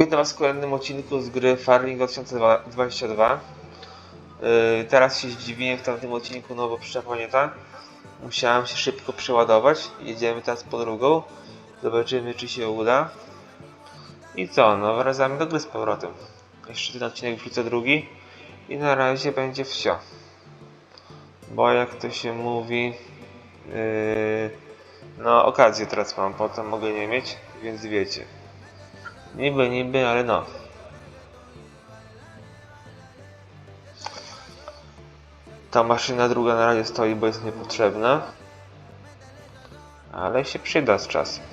Witam Was w kolejnym odcinku z gry Farming 2022. Yy, teraz się zdziwiłem w tamtym odcinku, no bo przyczepa nie ta. Musiałem się szybko przeładować. Jedziemy teraz po drugą. Zobaczymy czy się uda. I co, no wracamy do gry z powrotem. Jeszcze ten odcinek wrzucę drugi. I na razie będzie wsio. Bo jak to się mówi... Yy, no okazję teraz mam, potem mogę nie mieć, więc wiecie. Niby, niby, ale no. Ta maszyna druga na razie stoi, bo jest niepotrzebna. Ale się przyda z czasem.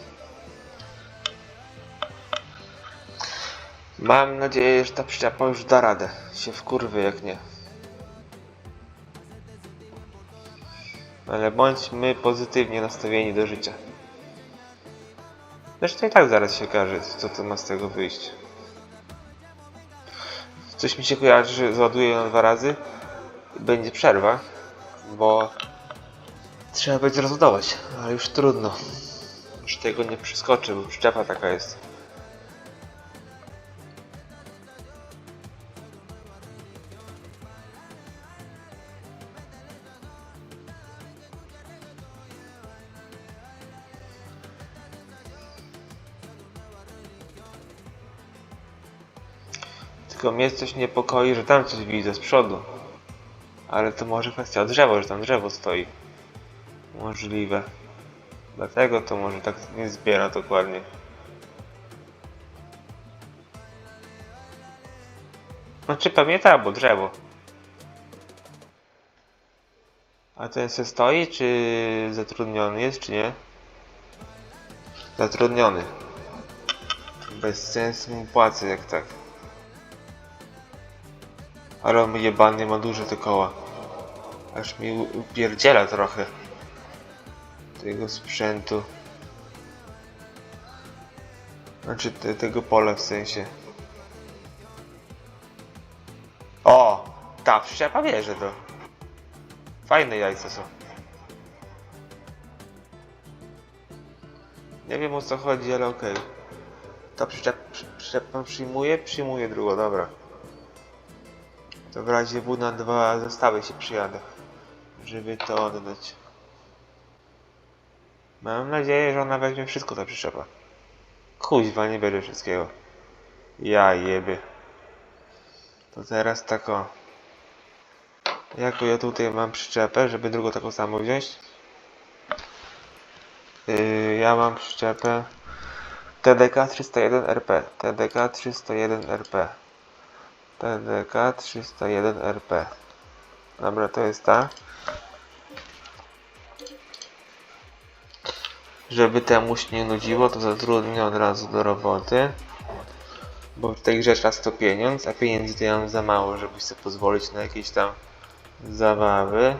Mam nadzieję, że ta przyczepa już da radę. Się wkurwy jak nie. Ale bądźmy pozytywnie nastawieni do życia. Zresztą i tak zaraz się okaże, co to ma z tego wyjść. Coś mi się kojarzy, że załaduję ją dwa razy będzie przerwa, bo trzeba będzie rozładować, ale już trudno. Już tego nie przeskoczę, bo przyczepa taka jest. Tylko mnie coś niepokoi, że tam coś widzę z przodu. Ale to może kwestia drzewa, że tam drzewo stoi. Możliwe. Dlatego to może tak nie zbiera dokładnie. Znaczy pewnie tak, bo drzewo. A ten se stoi, czy zatrudniony jest, czy nie? Zatrudniony. Bez sensu mu płacę jak tak. Ale on jebany ma duże te koła. Aż mi upierdziela trochę. Tego sprzętu. Znaczy te, tego pola w sensie. O! Ta przyczepa bierze to. Fajne jajca są. Nie wiem o co chodzi, ale okej. Ta przyczep, przy- przyczepa przyjmuje? Przyjmuje drugą, dobra. To w razie W na dwa zestawy się przyjadę, żeby to oddać. Mam nadzieję, że ona weźmie wszystko ta przyczepa. Kuźwa, nie bierze wszystkiego. Ja jebie. To teraz tak. Jako ja tutaj mam przyczepę, żeby drugą taką samą wziąć. Yy, ja mam przyczepę TDK 301 RP. TDK 301 RP. TDK 301 RP. Dobra, to jest ta. Żeby temu się nie nudziło, to zatrudnię od razu do roboty. Bo w tej grze czas to pieniądz, a pieniędzy to ja mam za mało, żeby sobie pozwolić na jakieś tam zabawy.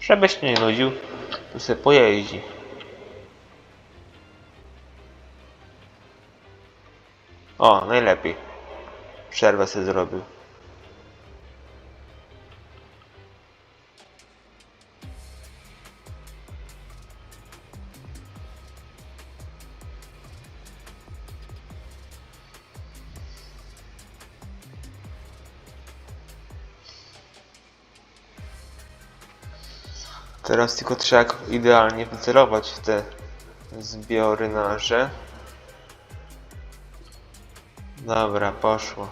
Żebyś nie nudził, to sobie pojeździ. O, najlepiej. Przerwę sobie zrobił. Teraz tylko trzeba idealnie wycelować te zbiory nasze. Dobra, poszło.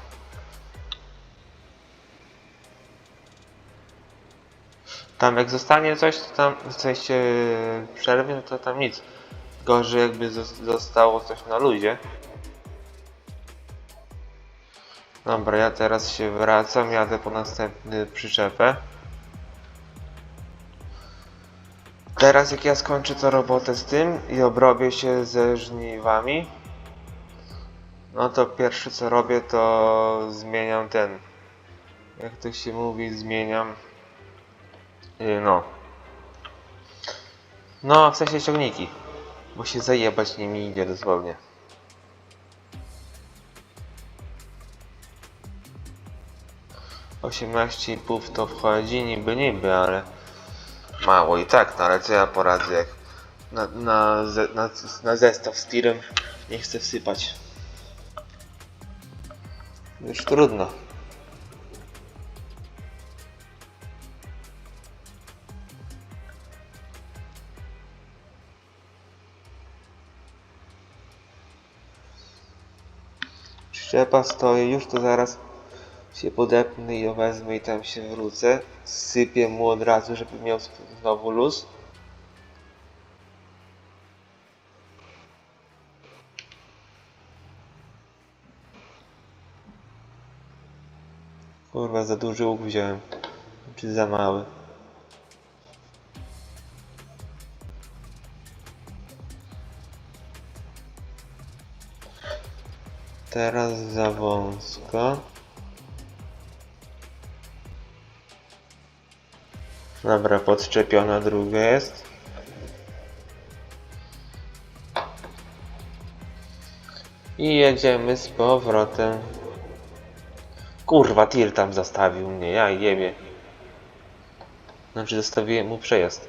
Tam jak zostanie coś, to tam w sensie przerwy, no to tam nic. Gorzej jakby zos- zostało coś na luzie. Dobra, ja teraz się wracam, jadę po następny przyczepę. Teraz jak ja skończę to robotę z tym i obrobię się ze żniwami, no to pierwsze co robię to zmieniam ten, jak to się mówi, zmieniam, yy, no, no w sensie ciągniki, bo się zajebać nimi idzie dosłownie. Osiemnaście i pół w to wchodzi, niby niby, ale Mało i tak, no ale co ja poradzę jak na, na, na, na zestaw z tirem nie chcę wsypać. Już trudno. Szczepa stoi, już to zaraz się podepnę i ją wezmę i tam się wrócę. Sypię mu od razu, żeby miał znowu luz. Kurwa, za duży łuk wziąłem. Czy za mały? Teraz za wąsko. Dobra, podczepiona druga jest. I jedziemy z powrotem. Kurwa, tir tam zastawił mnie, ja jebie. Znaczy zostawiłem mu przejazd.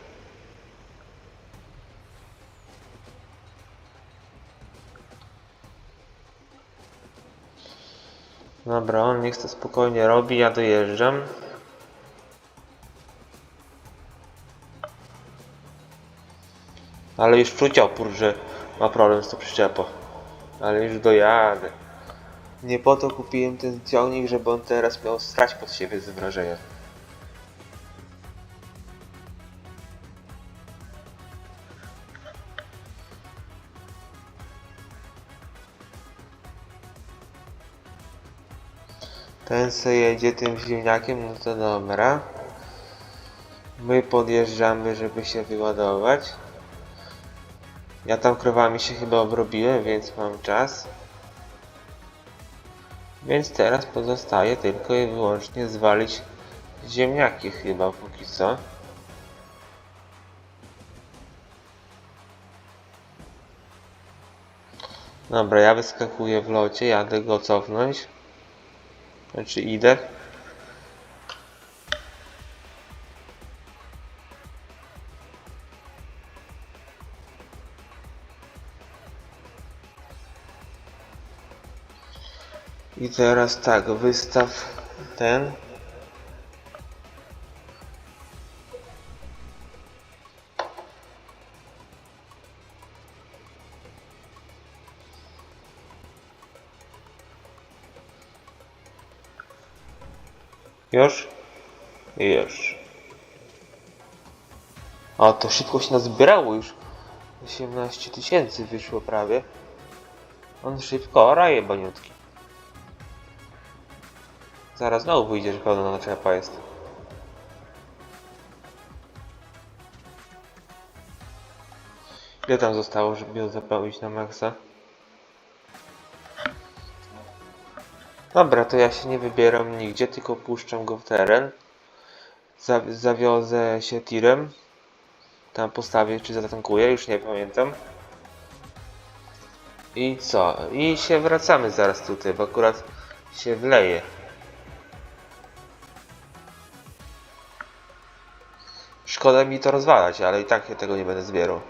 Dobra, on niech to spokojnie robi, ja dojeżdżam. Ale już czuć opór, że ma problem z tą przyczepą. Ale już dojadę. Nie po to kupiłem ten ciągnik, żeby on teraz miał strać pod siebie z wrażenia. Ten se jedzie tym ziemniakiem, no to dobra. My podjeżdżamy, żeby się wyładować. Ja tam krowami się chyba obrobiłem, więc mam czas. Więc teraz pozostaje tylko i wyłącznie zwalić ziemniaki chyba póki co. Dobra, ja wyskakuję w locie, jadę go cofnąć. Znaczy idę. I teraz tak, wystaw ten. Już? Już. O, to szybko się nazbierało już. 18 tysięcy wyszło prawie. On szybko oraje baniutki. Zaraz znowu wyjdzie, że pełna naczepa jest. Ile tam zostało, żeby ją zapełnić na maksa? Dobra, to ja się nie wybieram nigdzie, tylko puszczam go w teren. Za zawiozę się tirem. Tam postawię, czy zatankuję, już nie pamiętam. I co? I się wracamy zaraz tutaj, bo akurat się wleje. Szkoda mi to rozwalać, ale i tak ja tego nie będę zbierał.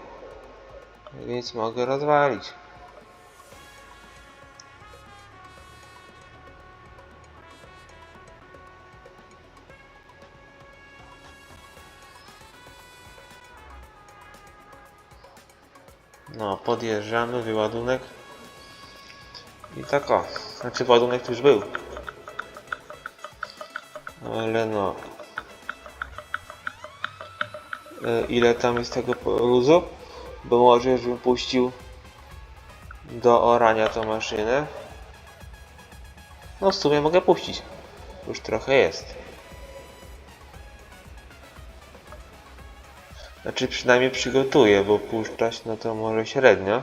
Więc mogę rozwalić. No, podjeżdżamy, wyładunek. I tak o. Znaczy ładunek tu już był. Ale no. E, ile tam jest tego luzu? Bo może żebym puścił do orania tą maszynę. No w sumie mogę puścić. Już trochę jest. Znaczy przynajmniej przygotuję, bo puszczać no to może średnio.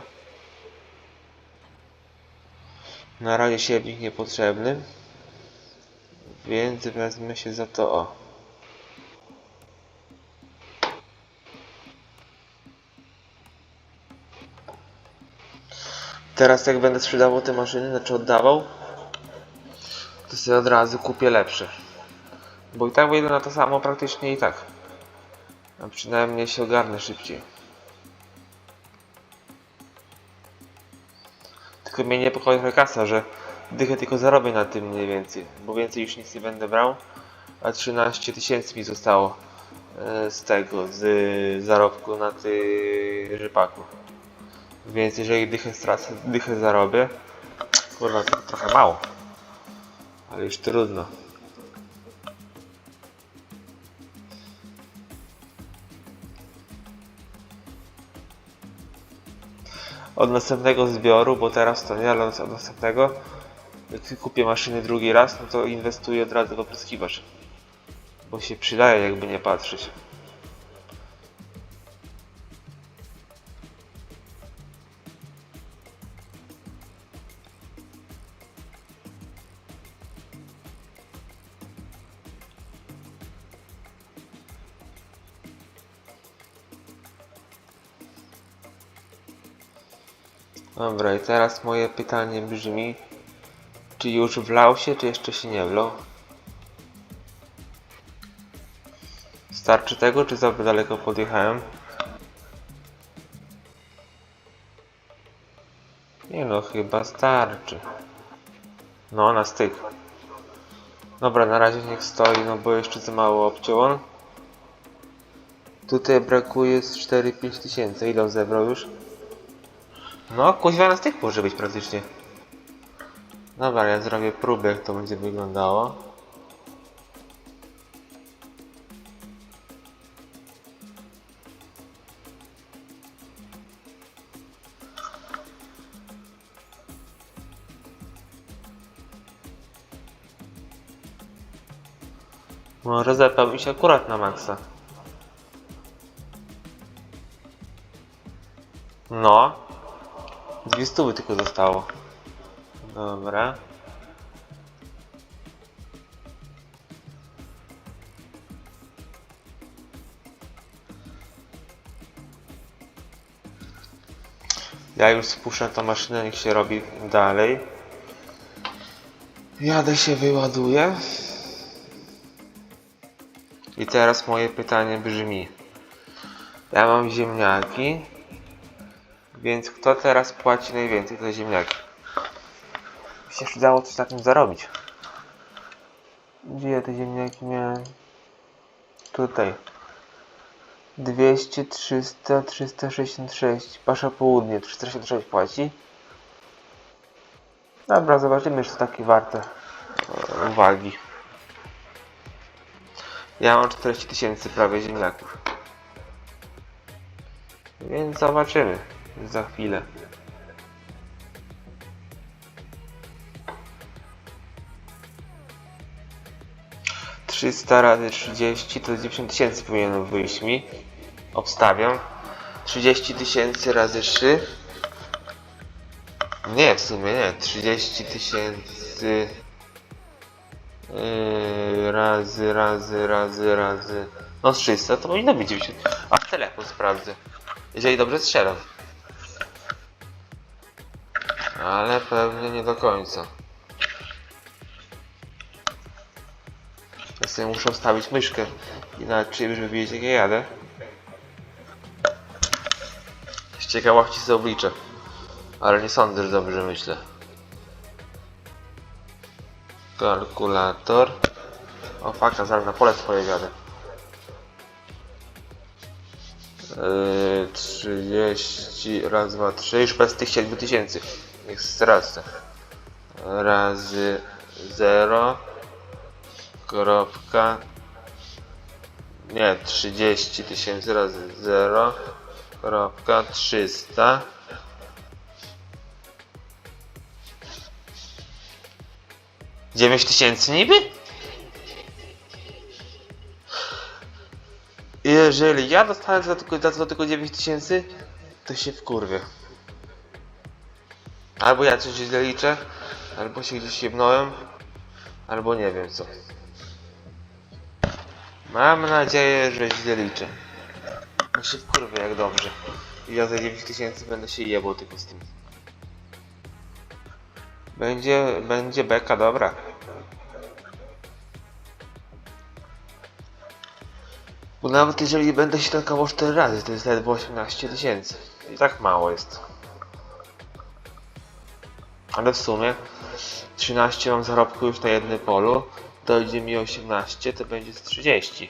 Na razie siewnik niepotrzebny. Więc wezmę się za to o. Teraz jak będę sprzedawał te maszyny, znaczy oddawał, to sobie od razu kupię lepsze. Bo i tak wyjdę na to samo praktycznie i tak. A przynajmniej się ogarnę szybciej. Tylko mnie niepokoi trochę kasa, że dychę tylko zarobię na tym mniej więcej, bo więcej już nic nie będę brał, a 13 tysięcy mi zostało e, z tego, z zarobku na ty rzepaku. Więc jeżeli dychę stracę, dychę zarobię, kurwa to trochę mało, ale już trudno. Od następnego zbioru, bo teraz to nie, ale od następnego jak kupię maszyny drugi raz, no to inwestuję od razu w opryskiwacz. Bo się przydaje jakby nie patrzeć. Dobra, i teraz moje pytanie brzmi, czy już wlał się, czy jeszcze się nie wlał? Starczy tego, czy za daleko podjechałem? Nie no, chyba starczy. No, na styk. Dobra, na razie niech stoi, no bo jeszcze za mało obciął. Tutaj brakuje z 4-5 tysięcy. Ile on zebrał już? No, kuźwa na styk może być praktycznie. Dobra, ja zrobię próbę, jak to będzie wyglądało. No, rozepeł mi się akurat na maksa. No. Dwie stówy tylko zostało. Dobra. Ja już spuszczę tą maszynę, niech się robi dalej. Jadę się wyładuję. I teraz moje pytanie brzmi. Ja mam ziemniaki. Więc kto teraz płaci najwięcej za ziemniaki? Mi się przydało coś takim zarobić. Gdzie ja te ziemniaki miałem? Tutaj. 200, 300, 366. Pasza południe, 366 płaci. Dobra, zobaczymy, czy to takie warte e, uwagi. Ja mam 40 tysięcy prawie ziemniaków. Więc zobaczymy za chwilę. Trzysta razy 30 to 90 tysięcy powinno wyjść mi. Obstawiam. 30 tysięcy razy 3. Nie, w sumie nie. 30 tysięcy yy, razy, razy, razy, razy. No 300 to powinno być 90. A telefon sprawdzę. Jeżeli dobrze strzelam. Ale pewnie nie do końca. Ja sobie muszę ustawić myszkę inaczej, żeby wiedzieć jak ja jadę. Z ciekawości sobie obliczę. Ale nie sądzę, że dobrze myślę. Kalkulator. O faka, zaraz na pole swoje wiadę. Yy, 30 raz, dwa, trzy, już bez tych 7 Niech stracę. Razy 0. Kropka. Nie, 30 tysięcy razy 0. Kropka 300. Dziewięć tysięcy niby? Jeżeli ja dostanę za tylko, tylko 9 tysięcy, to się wkurwię. Albo ja coś źle liczę, albo się gdzieś jebnąłem, albo nie wiem co. Mam nadzieję, że źle liczę. No się wkurwię jak dobrze. I ja za 9 tysięcy będę się jebał tylko z tym. Będzie, będzie beka dobra. Bo nawet jeżeli będę się tankował 4 razy, to jest ledwo 18 tysięcy. I tak mało jest. Ale w sumie 13 mam zarobku już na jednym polu, dojdzie mi 18, to będzie z 30.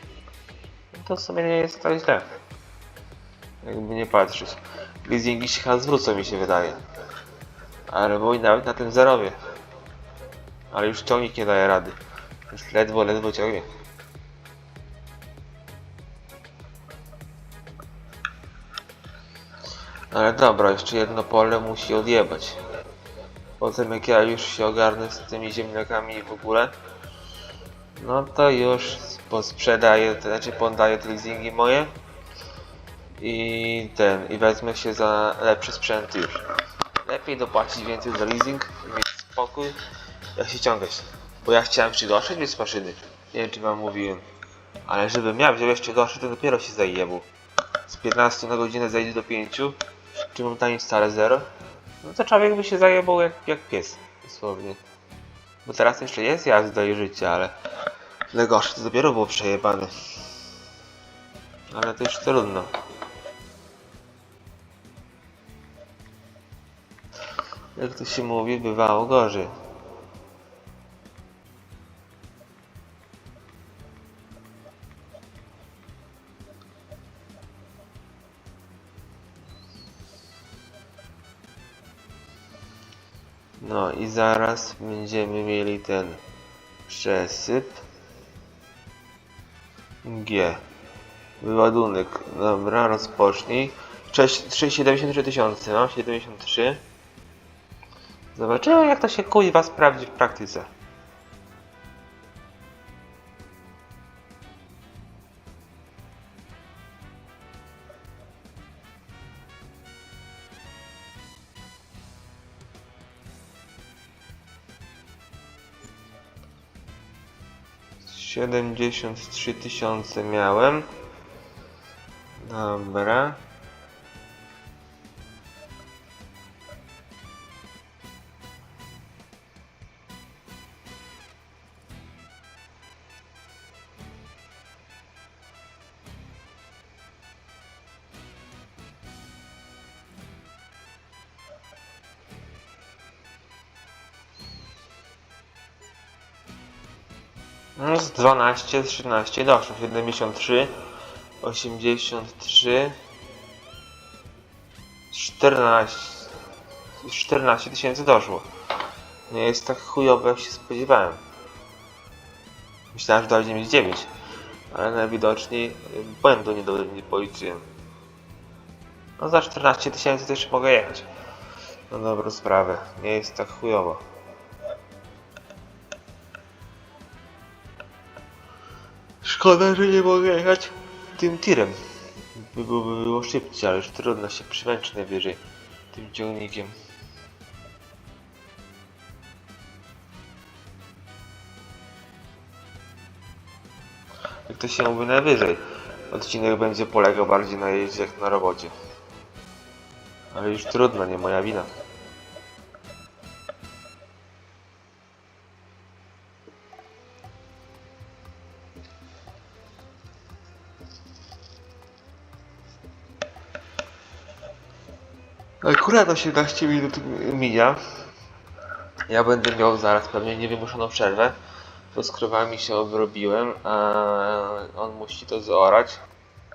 To w sumie nie jest tak źle. Jakby nie patrzeć. Leasingi się chyba zwrócą mi się wydaje. Ale mój nawet na tym zarobię. Ale już ciągnik nie daje rady. Już ledwo, ledwo ciągnie. Ale dobra, jeszcze jedno pole musi odjebać. Potem jak ja już się ogarnę z tymi ziemniakami w ogóle, no to już posprzedaję, to znaczy poddaję te leasingi moje i ten, i wezmę się za lepszy sprzęt już. Lepiej dopłacić więcej za leasing i mieć spokój, jak się ciągać. Bo ja chciałem jeszcze dotrzeć bez maszyny. Nie wiem czy wam mówiłem. Ale żebym ja wziął jeszcze dotrzeć, to dopiero się zajebał. Z 15 na godzinę zejdzie do 5, czy mam tanim stare 0. No to człowiek by się zajebał jak, jak pies, dosłownie. Bo teraz jeszcze jest jazda i życie, ale najgorsze to dopiero było przejebane. Ale to już trudno. Jak to się mówi, bywało gorzej. No i zaraz będziemy mieli ten przesyp. G. Wyładunek. Dobra, rozpocznij. Cześć, 373 tysiące, no, 73. Zobaczymy jak to się kuźwa sprawdzi w praktyce. Siedemdziesiąt trzy tysiące miałem. Dobra. 12, z 13 doszło. 73, 83, 14, 14 tysięcy doszło. Nie jest tak chujowo jak się spodziewałem. Myślałem, że dojdzie mieć 9, ale najwidoczniej błędu nie policzyłem. No za 14 tysięcy też mogę jechać. No dobrą sprawę, nie jest tak chujowo. Szkoda, że nie mogę jechać tym tirem. By byłoby było szybciej, ale już trudno się przymęczyć najwyżej tym ciągnikiem. Jak to się mówi najwyżej. Odcinek będzie polegał bardziej na jeździe jak na robocie. Ale już trudno, nie moja wina. Akurat 18 minut mija. Ja będę miał zaraz pewnie niewymuszoną przerwę. To z krowami się obrobiłem, a on musi to zorać.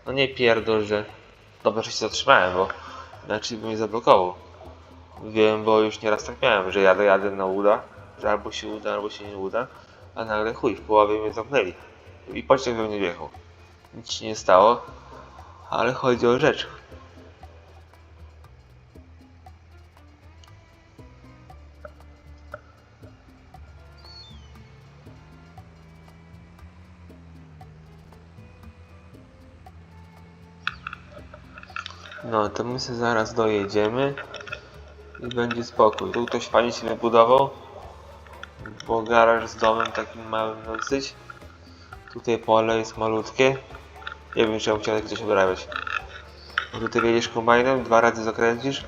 No nie pierdol, że dobrze, że się zatrzymałem, bo inaczej by mnie zablokował. Wiem, bo już nieraz tak miałem, że jadę, jadę na uda, że albo się uda, albo się nie uda, a nagle chuj, w połowie mnie zamknęli. I pociąg we mnie wjechał. Nic się nie stało, ale chodzi o rzecz. No, to my sobie zaraz dojedziemy i będzie spokój. Tu ktoś fajnie się wybudował, bo garaż z domem takim małym dosyć. Tutaj pole jest malutkie. Nie wiem, czy ja chciał gdzieś odrabiać. Bo tutaj wiedziesz kombajnem, dwa razy zakręcisz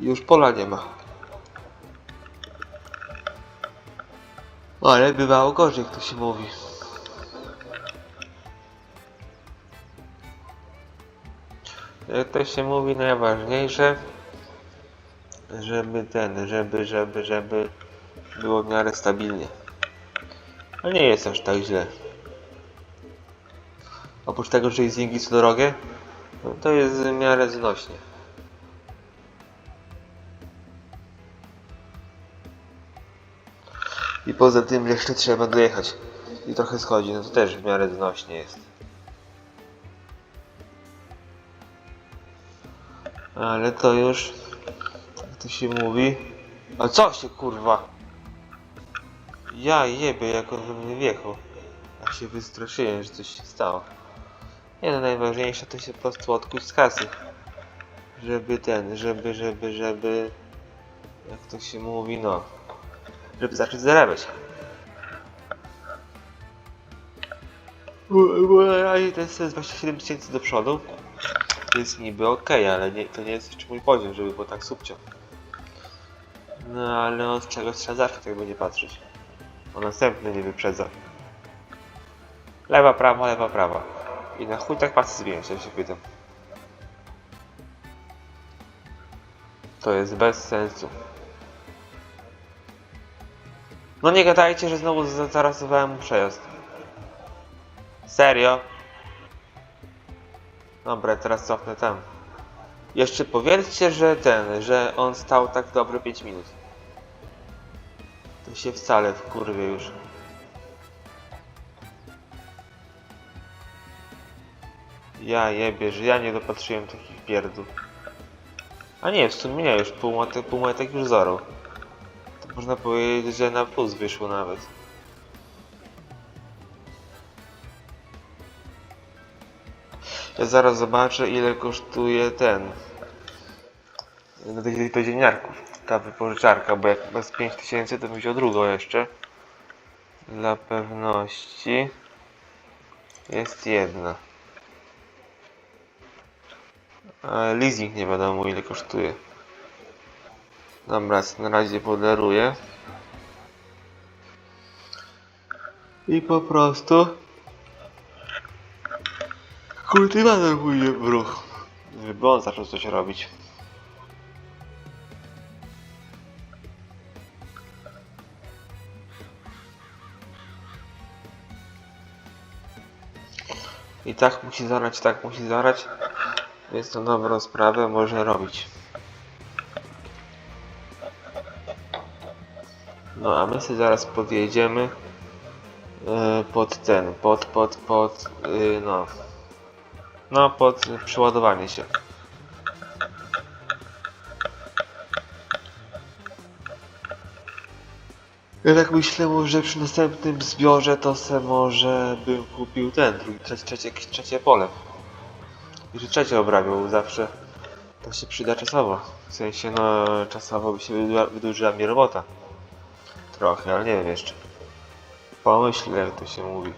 i już pola nie ma. Ale bywało gorzej, jak to się mówi. Jak to się mówi, najważniejsze, żeby ten, żeby, żeby, żeby było w miarę stabilnie. A nie jest aż tak źle. Oprócz tego, że leasingi są drogie, no to jest w miarę znośnie. I poza tym jeszcze trzeba dojechać i trochę schodzi, no to też w miarę znośnie jest. Ale to już, jak to się mówi... A co się kurwa? Ja jebie, jak on we mnie wjechał. Ja się wystraszyłem, że coś się stało. Nie no, najważniejsze to się po prostu odkuć z kasy. Żeby ten, żeby, żeby, żeby... Jak to się mówi, no... Żeby zacząć zarabiać. A i to jest 27 tysięcy do przodu. Jest niby ok, ale nie, to nie jest jeszcze mój poziom, żeby było tak subcio. No ale od czegoś trzeba zacząć, jakby nie patrzeć. O następny nie wyprzedza. Lewa, prawa, lewa, prawa. I na chuj tak pasy zmieniać, ja się pytam. To jest bez sensu. No nie gadajcie, że znowu za- zarasowałem mu przejazd. Serio? Dobra, teraz cofnę tam. Jeszcze powiedzcie, że ten, że on stał tak dobre 5 minut. To się wcale w kurwie już. Ja jebie, że ja nie dopatrzyłem takich pierdół. A nie, w sumie nie, już półmetek, półmetek już zorą. To można powiedzieć, że na plus wyszło nawet. Zaraz zobaczę ile kosztuje ten. Na tych wypodzienniarków ta wypożyczarka, bo jak bez 5000 to bym wziął drugą jeszcze. Dla pewności. Jest jedna. Ale leasing nie wiadomo ile kosztuje. Dobra, na razie podaruję. I po prostu kultywator pójdzie w ruch żeby on zaczął coś robić I tak musi zarać, tak musi zarać. Więc to dobrą sprawę może robić. No a my sobie zaraz podjedziemy e, pod ten, pod, pod, pod, y, no. No, pod przeładowanie się. Ja tak myślę, może przy następnym zbiorze to se może bym kupił ten, drugi, trzecie, trzecie, trzecie pole. I że trzecie obrabiał zawsze. To się przyda czasowo. W sensie, no, czasowo by się wydłużyła, wydłużyła mi robota. Trochę, ale nie wiem jeszcze. Pomyślę, jak to się mówi.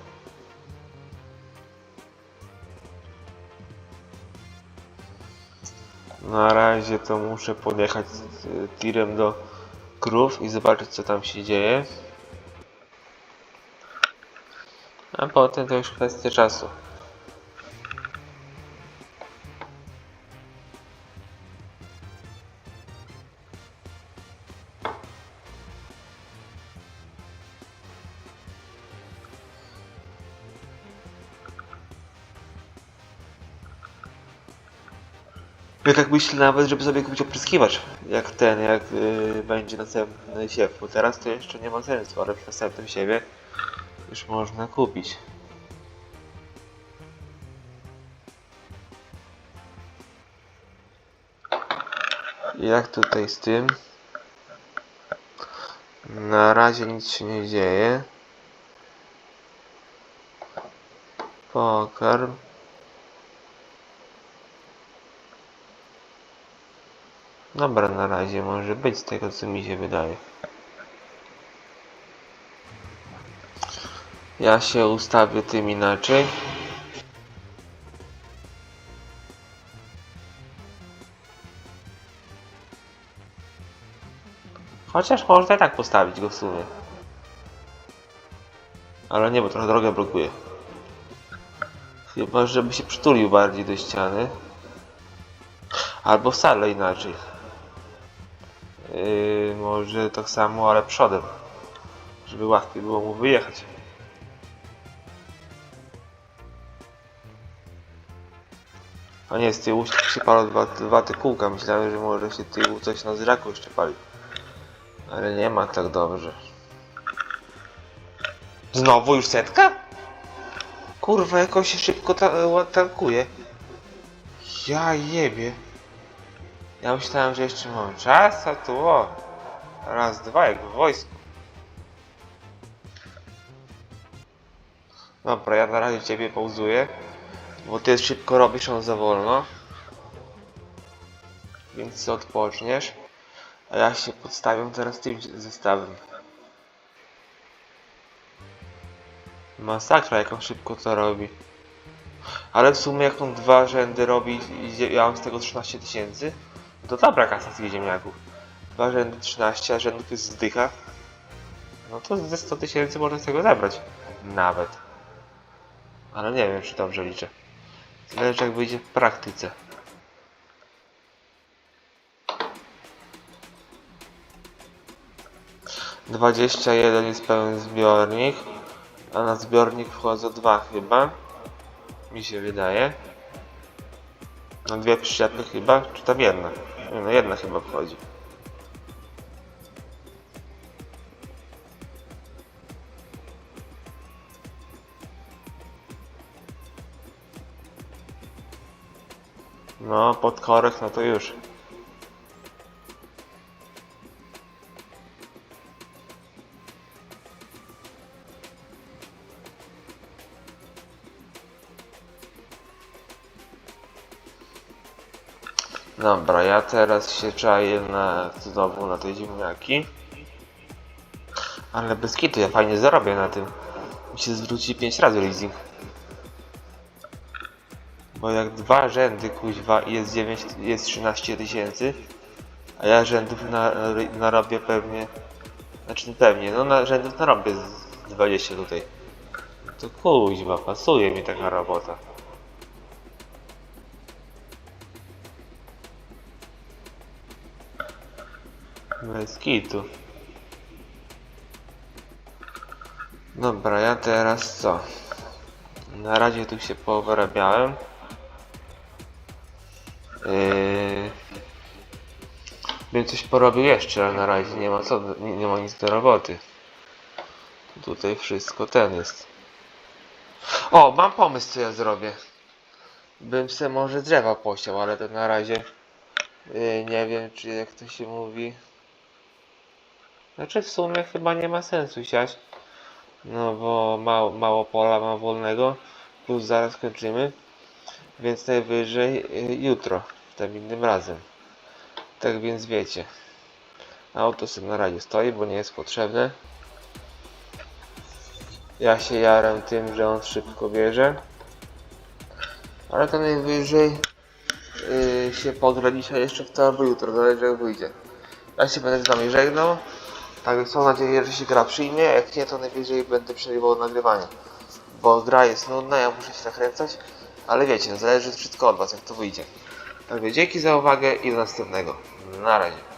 Na razie to muszę podjechać z y, tirem do krów i zobaczyć co tam się dzieje. A potem to już kwestia czasu. Ja tak myślę nawet, żeby sobie kupić opryskiwacz, jak ten, jak y, będzie następny siew, bo teraz to jeszcze nie ma sensu, ale przy następnym siewie już można kupić. Jak tutaj z tym? Na razie nic się nie dzieje. Pokarm. Dobra, na razie może być z tego co mi się wydaje. Ja się ustawię tym inaczej. Chociaż można i tak postawić go w sumie. Ale nie, bo trochę drogę blokuje. Chyba, żeby się przytulił bardziej do ściany. Albo wcale inaczej. Yy, może tak samo, ale przodem. Żeby łatwiej było mu wyjechać. A nie, z tyłu się palą dwa, dwa te kółka. Myślałem, że może się tyłu coś na zraku jeszcze pali. Ale nie ma tak dobrze. Znowu już setka? Kurwa, jakoś się szybko ta ła- tankuje. Ja jebie. Ja myślałem, że jeszcze mam czas, a tu o. Raz, dwa, jak w wojsku. Dobra, ja na razie ciebie pauzuję. Bo ty szybko robisz, on za wolno. Więc odpoczniesz. A ja się podstawiam teraz tym zestawem. Masakra, jak on szybko to robi. Ale w sumie jak on dwa rzędy robi ja mam z tego 13 tysięcy, to dobra kasa z ziemniaków. Dwa rzędy 13, a rzędów jest zdycha. No to ze 100 tysięcy można z tego zebrać. Nawet. Ale nie wiem, czy dobrze liczę. Zależy jak wyjdzie w praktyce. Dwadzieścia jeden jest pełen zbiornik, a na zbiornik wchodzą dwa chyba. Mi się wydaje. Na dwie przyczepy chyba, czy tam jedna? Nie, no jedna chyba wchodzi. No, pod korek, no to już. Dobra, ja teraz się czaję na, znowu na te ziemniaki. Ale bez kitu, ja fajnie zarobię na tym. Mi się zwróci 5 razy leasing. Bo jak dwa rzędy kuźwa jest 9, jest 13 tysięcy, a ja rzędów na, narobię pewnie, znaczy pewnie, no na rzędów narobię z 20 tutaj. To kuźwa, pasuje mi taka robota. Bez kitu. Dobra, ja teraz co? Na razie tu się powyrabiałem. Yy... Bym coś porobił jeszcze, ale na razie nie ma co, nie, nie ma nic do roboty. Tutaj wszystko ten jest. O, mam pomysł co ja zrobię. Bym se może drzewa posiał, ale to na razie yy, nie wiem czy jak to się mówi. Znaczy w sumie chyba nie ma sensu siać. No bo mało, mało pola ma wolnego. Plus zaraz kończymy. Więc najwyżej y, jutro, tym innym razem. Tak więc wiecie. Auto sobie na razie stoi, bo nie jest potrzebne. Ja się jaram tym, że on szybko bierze. Ale to najwyżej yy, się pogra dzisiaj jeszcze w to albo jutro, zależy jak wyjdzie. Ja się będę z wami żegnał. Tak więc mam nadzieję, że się gra przyjmie. Jak nie, to najwyżej będę przerywał nagrywanie. Bo gra jest nudna, ja muszę się nakręcać. Ale wiecie, no zależy wszystko od was, jak to wyjdzie. Także dzięki za uwagę i do następnego. Na razie.